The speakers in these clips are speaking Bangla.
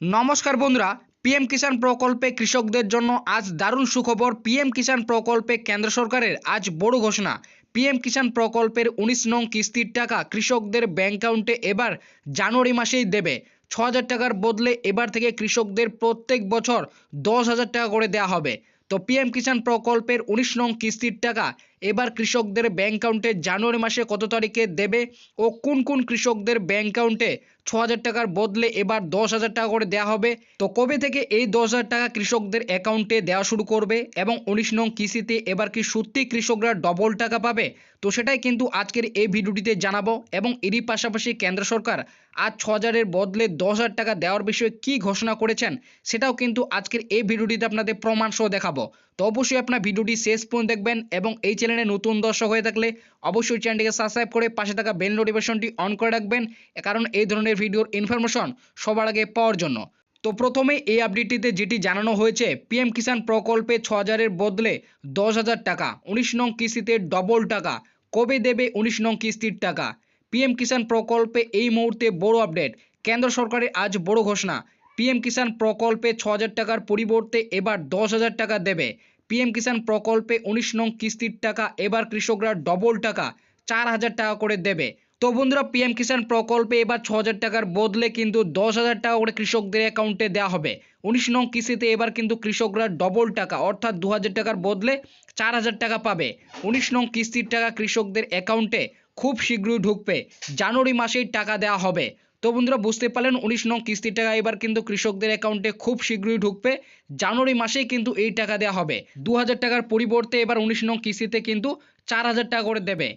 নমস্কার বন্ধুরা পিএম কিষাণ প্রকল্পে কৃষকদের জন্য আজ দারুণ সুখবর পিএম কিষাণ প্রকল্পে কেন্দ্র সরকারের আজ বড় ঘোষণা। পিএম কিষাণ প্রকল্পের উনিশ নং কিস্তির টাকা কৃষকদের ব্যাংক অ্যাকাউন্টে এবার জানুয়ারি মাসেই দেবে। ছ হাজার টাকার বদলে এবার থেকে কৃষকদের প্রত্যেক বছর দশ হাজার টাকা করে দেওয়া হবে। তো পিএম কিষাণ প্রকল্পের উনিশ নং কিস্তির টাকা এবার কৃষকদের ব্যাংক অ্যাকাউন্টে জানুয়ারি মাসে কত তারিখে দেবে ও কোন কোন কৃষকদের ব্যাংক অ্যাকাউন্টে ছ হাজার টাকার বদলে এবার দশ হাজার টাকা করে দেওয়া হবে? তো কবে থেকে এই দশ হাজার টাকা কৃষকদের অ্যাকাউন্টে দেওয়া শুরু করবে এবং উনিশ নং কিস্তিতে এবার কি সত্যি কৃষকরা ডবল টাকা পাবে? তো সেটাই কিন্তু আজকের এই ভিডিওটিতে জানাব এবং এরই পাশাপাশি কেন্দ্র সরকার আজ ছ হাজারের বদলে দশ হাজার টাকা দেওয়ার বিষয়ে কি ঘোষণা করেছেন সেটাও কিন্তু আজকের এই ভিডিওটিতে আপনাদের প্রমাণ সহ দেখাবো। তো অবশ্যই আপনার ভিডিওটি শেষ পর্যন্ত দেখবেন এবং এই চ্যানেলে নতুন দর্শক হয়ে থাকলে অবশ্যই চ্যানেলটিকে সাবস্ক্রাইব করে পাশে থাকা বেল নোটিফিকেশনটি অন করে রাখবেন। কারণ এই ধরনের ভিডিওর ইনফরমেশন সবার আগে পাওয়ার জন্য। তো প্রথমে এই আপডেটটিতে যেটি জানানো হয়েছে পিএম কিষাণ প্রকল্পে ছ হাজারের বদলে দশ হাজার টাকা, উনিশ নং কিস্তিতে ডবল টাকা, কবে দেবে উনিশ নং কিস্তির টাকা? পিএম কিষাণ প্রকল্পে এই মুহূর্তে বড় আপডেট কেন্দ্র সরকারের আজ বড় ঘোষণা। পিএম কিষাণ প্রকল্পে ছ হাজার টাকার পরিবর্তে এবার দশ হাজার টাকা দেবে। পিএম কিষাণ প্রকল্পে উনিশ নং কিস্তির টাকা, এবার কৃষকরা ডবল টাকা, চার হাজার টাকা করে দেবে। তো বন্ধুরা, পিএম কিষাণ প্রকল্পে এবার ছ হাজার টাকার বদলে কিন্তু দশ হাজার টাকা করে কৃষকদের অ্যাকাউন্টে দেওয়া হবে। উনিশ নং কিস্তিতে এবার কিন্তু কৃষকরা ডবল টাকা, অর্থাৎ দু হাজার টাকার বদলে চার হাজার টাকা পাবে। উনিশ নং কিস্তির টাকা কৃষকদের অ্যাকাউন্টে খুব শীঘ্রই ঢুকবে। জানুয়ারি মাসেই টাকা দেওয়া হবে। তো বন্ধুরা বুঝতে পারলেন, উনিশ নং কিস্তির টাকা এবার কিন্তু কৃষকদের অ্যাকাউন্টে খুব শীঘ্রই ঢুকবে। জানুয়ারি মাসেই কিন্তু এই টাকা দেওয়া হবে। দু হাজার টাকার পরিবর্তে এবার উনিশ নং কিস্তিতে কিন্তু চার হাজার টাকা করে দেবে।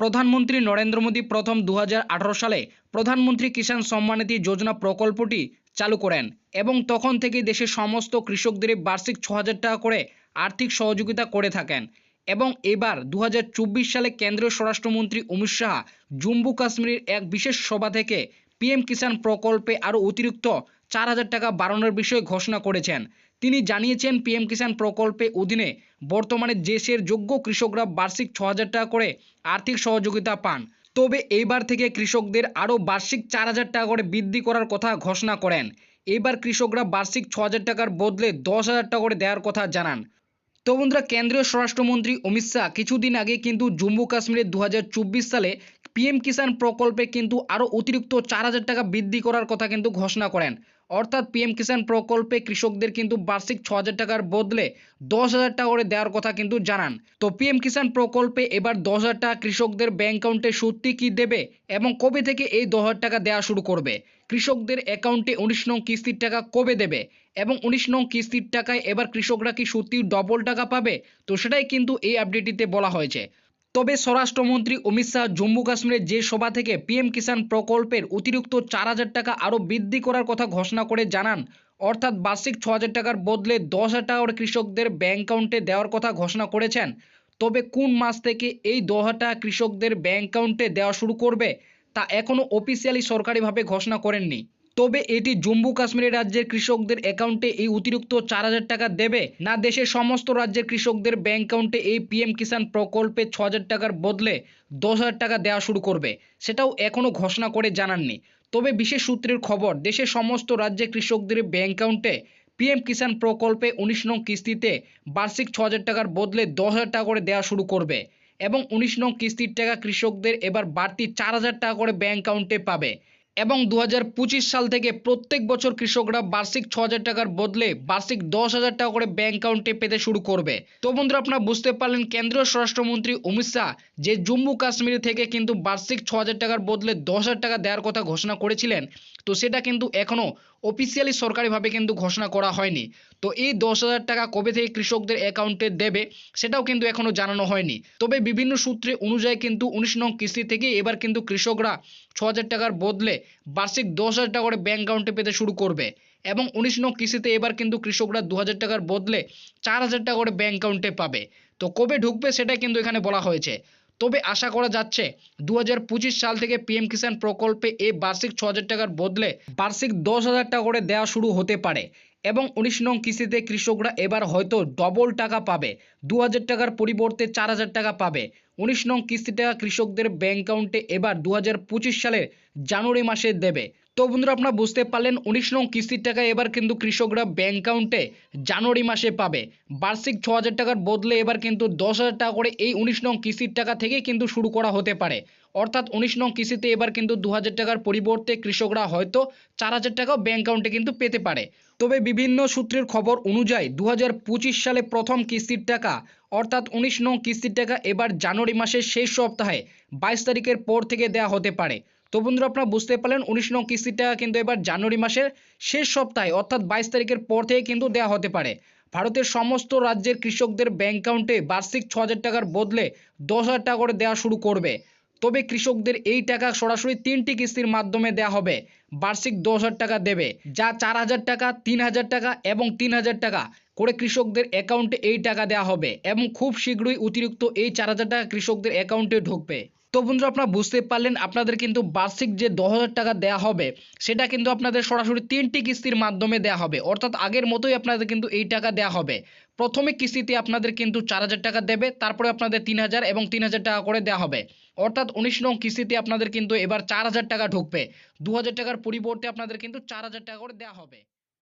প্রধানমন্ত্রী নরেন্দ্র মোদী প্রথম দু সালে প্রধানমন্ত্রী কিষাণ সম্মানিধি যোজনা প্রকল্পটি চালু করেন এবং তখন থেকে দেশের সমস্ত কৃষকদের বার্ষিক ছ টাকা করে আর্থিক সহযোগিতা করে থাকেন এবং এবার দু হাজার চব্বিশ সালে কেন্দ্রীয় স্বরাষ্ট্রমন্ত্রী অমিত শাহ জম্মু কাশ্মীরের এক বিশেষ সভা থেকে পিএম কিষাণ প্রকল্পে আরও অতিরিক্ত চার হাজার টাকা বাড়ানোর বিষয়ে ঘোষণা করেছেন। তিনি জানিয়েছেন, পিএম কিষাণ প্রকল্পে অধীনে বর্তমানে দেশের যোগ্য কৃষকরা বার্ষিক ছ টাকা করে আর্থিক সহযোগিতা পান। তবে এইবার থেকে কৃষকদের আরও বার্ষিক চার হাজার টাকা করে বৃদ্ধি করার কথা ঘোষণা করেন। এবার কৃষকরা বার্ষিক ছ টাকার বদলে দশ হাজার টাকা করে দেওয়ার কথা জানান। তো বন্ধুরা, কেন্দ্রীয় স্বরাষ্ট্রমন্ত্রী অমিত শাহ কিছুদিন আগে কিন্তু জম্মু কাশ্মীরে দু হাজার চব্বিশ সালে পিএম কিষাণ প্রকল্পে কিন্তু আরও অতিরিক্ত চার হাজার টাকা বৃদ্ধি করার কথা কিন্তু ঘোষণা করেন। অর্থাৎ পিএম কিষাণ প্রকল্পে কৃষকদের কিন্তু বার্ষিক ছ টাকার বদলে দশ হাজার টাকা করে দেওয়ার কথা কিন্তু জানান। তো পিএম কিষাণ প্রকল্পে এবার দশ হাজার টাকা কৃষকদের ব্যাংক অ্যাকাউন্টে সত্যি কি দেবে এবং কবে থেকে এই দশ হাজার টাকা দেওয়া শুরু করবে? কৃষকদের অ্যাকাউন্টে উনিশ নং কিস্তির টাকা কবে দেবে? এবং উনিশ নং কিস্তির টাকায় এবার কৃষকরা কি সত্যি ডবল টাকা পাবে? তো সেটাই কিন্তু এই আপডেটটিতে বলা হয়েছে। তবে স্বরাষ্ট্রমন্ত্রী অমিত শাহ জম্মু কাশ্মীরের যে সভা থেকে পিএম কিষাণ প্রকল্পের অতিরিক্ত চার হাজার টাকা আরও বৃদ্ধি করার কথা ঘোষণা করে জানান, অর্থাৎ বার্ষিক ছ হাজার টাকার বদলে দশ হাজার টাকা কৃষকদের ব্যাংক অ্যাকাউন্টে দেওয়ার কথা ঘোষণা করেছেন। তবে কোন মাস থেকে এই দশ হাজার কৃষকদের ব্যাংক অ্যাকাউন্টে দেওয়া শুরু করবে, তা এখনও অফিসিয়ালি সরকারিভাবে ঘোষণা করেননি। তবে এটি জম্মু কাশ্মীরের রাজ্যের কৃষকদের অ্যাকাউন্টে এই অতিরিক্ত চার হাজার টাকা দেবে। না, দেশের সমস্ত রাজ্যের কৃষকদের ব্যাংক অ্যাকাউন্টে এই পিএম কিষাণ প্রকল্পে ছ হাজার টাকার বদলে দশ হাজার টাকা দেওয়া শুরু করবে। সেটাও এখনও ঘোষণা করে জানাননি। তবে বিশেষ সূত্রের খবর, দেশের সমস্ত রাজ্যের কৃষকদের ব্যাংক অ্যাকাউন্টে পিএম কিষাণ প্রকল্পে উনিশ নং কিস্তিতে বার্ষিক ছ হাজার টাকার বদলে দশ হাজার টাকা করে দেওয়া শুরু করবে এবং উনিশ নং কিস্তির টাকা কৃষকদের এবার বাড়তি চার হাজার টাকা করে ব্যাংক অ্যাকাউন্টে পাবে। এবং দু হাজার পঁচিশ সাল থেকে প্রত্যেক বছর কৃষকরা বার্ষিক ছ হাজার টাকার বদলে বার্ষিক দশ হাজার টাকা করে ব্যাংক অ্যাকাউন্টে পেতে শুরু করবে। তো বন্ধুরা, আপনারা বুঝতে পারলেন, কেন্দ্রীয় স্বরাষ্ট্রমন্ত্রী অমিত শাহ যে জম্মু কাশ্মীর থেকে কিন্তু বার্ষিক ছ হাজার টাকার বদলে দশ হাজার টাকা দেওয়ার কথা ঘোষণা করেছিলেন, তো সেটা কিন্তু এখনও অফিসিয়ালি সরকারিভাবে কিন্তু ঘোষণা করা হয়নি। তো এই দশ হাজার টাকা কবে থেকে কৃষকদের অ্যাকাউন্টে দেবে, সেটাও কিন্তু এখনও জানানো হয়নি। তবে বিভিন্ন সূত্রে অনুযায়ী কিন্তু উনিশ নং কিস্তি থেকে এবার কিন্তু কৃষকরা ছ হাজার টাকার বদলে বার্ষিক দশ হাজার টাকা করে ব্যাংক অ্যাকাউন্টে পেতে শুরু করবে। এবং উনিশ নং কিস্তিতে এবার কিন্তু কৃষকরা দু হাজার টাকার বদলে চার হাজার টাকা করে ব্যাংক অ্যাকাউন্টে পাবে। তো কবে ঢুকবে সেটাই কিন্তু এখানে বলা হয়েছে। তবে আশা করা যাচ্ছে দু হাজার পঁচিশ সাল থেকে পিএম কিষাণ প্রকল্পে এ বার্ষিক ছ টাকার বদলে বার্ষিক দশ হাজার টাকা করে দেওয়া শুরু হতে পারে এবং উনিশ নং কিস্তিতে কৃষকরা এবার হয়তো ডবল টাকা পাবে দু হাজার টাকার পরিবর্তে চার হাজার টাকা পাবে। উনিশ নং কিস্তি টাকা কৃষকদের ব্যাংক অ্যাকাউন্টে এবার দু হাজার পঁচিশ সালের জানুয়ারি মাসে দেবে। তো বন্ধুরা আপনারা বুঝতে পারলেন, উনিশ নং কিস্তির টাকা এবার কিন্তু কৃষকরা ব্যাংক অ্যাকাউন্টে জানুয়ারি মাসে পাবে। বার্ষিক ছ হাজার টাকার বদলে এবার কিন্তু দশ হাজার টাকা করে এই উনিশ নং কিস্তির টাকা থেকে কিন্তু শুরু করা হতে পারে। অর্থাৎ উনিশ নং কিস্তিতে এবার কিন্তু দু হাজার টাকার পরিবর্তে কৃষকরা হয়তো চার হাজার টাকাও ব্যাংক অ্যাকাউন্টে কিন্তু পেতে পারে। তবে বিভিন্ন সূত্রের খবর অনুযায়ী দু হাজার পঁচিশ সালে প্রথম কিস্তির টাকা, অর্থাৎ উনিশ নং কিস্তির টাকা এবার জানুয়ারি মাসের শেষ সপ্তাহে বাইশ তারিখের পর থেকে দেওয়া হতে পারে। তো বন্ধুরা আপনারা বুঝতে পারলেন, উনিশ নং কিস্তির টাকা কিন্তু এবার জানুয়ারি মাসের শেষ সপ্তাহে, অর্থাৎ বাইশ তারিখের পর থেকে কিন্তু দেওয়া হতে পারে। ভারতের সমস্ত রাজ্যের কৃষকদের ব্যাংক অ্যাকাউন্টে বার্ষিক ছ টাকার বদলে দশ হাজার টাকা করে দেওয়া শুরু করবে। তবে কৃষকদের এই টাকা সরাসরি তিনটি কিস্তির মাধ্যমে দেওয়া হবে। বার্ষিক দশ টাকা দেবে, যা চার হাজার টাকা, তিন হাজার টাকা এবং তিন হাজার টাকা। করে কৃষকদের অ্যাকাউন্টে এই টাকা দেওয়া হবে এবং খুব শীঘ্রই অতিরিক্ত এই চার হাজার টাকা কৃষকদের অ্যাকাউন্টে ঢুকবে। তো বন্ধুরা, আপনারা বুঝতে পারলেন, আপনাদের কিন্তু বার্ষিক যে দশ টাকা দেওয়া হবে, সেটা কিন্তু আপনাদের সরাসরি তিনটি কিস্তির মাধ্যমে দেওয়া হবে। অর্থাৎ আগের মতোই আপনাদের কিন্তু এই টাকা দেওয়া হবে। প্রথমে কিস্তিতে আপনাদের কিন্তু চার হাজার টাকা দেবে, তারপরে আপনাদের তিন হাজার এবং তিন হাজার টাকা করে দেওয়া হবে। অর্থাৎ উনিশ নং কিস্তিতে আপনাদের কিন্তু এবার চার হাজার টাকা ঢুকবে। দু হাজার টাকার পরিবর্তে আপনাদের কিন্তু চার হাজার টাকা করে দেওয়া হবে।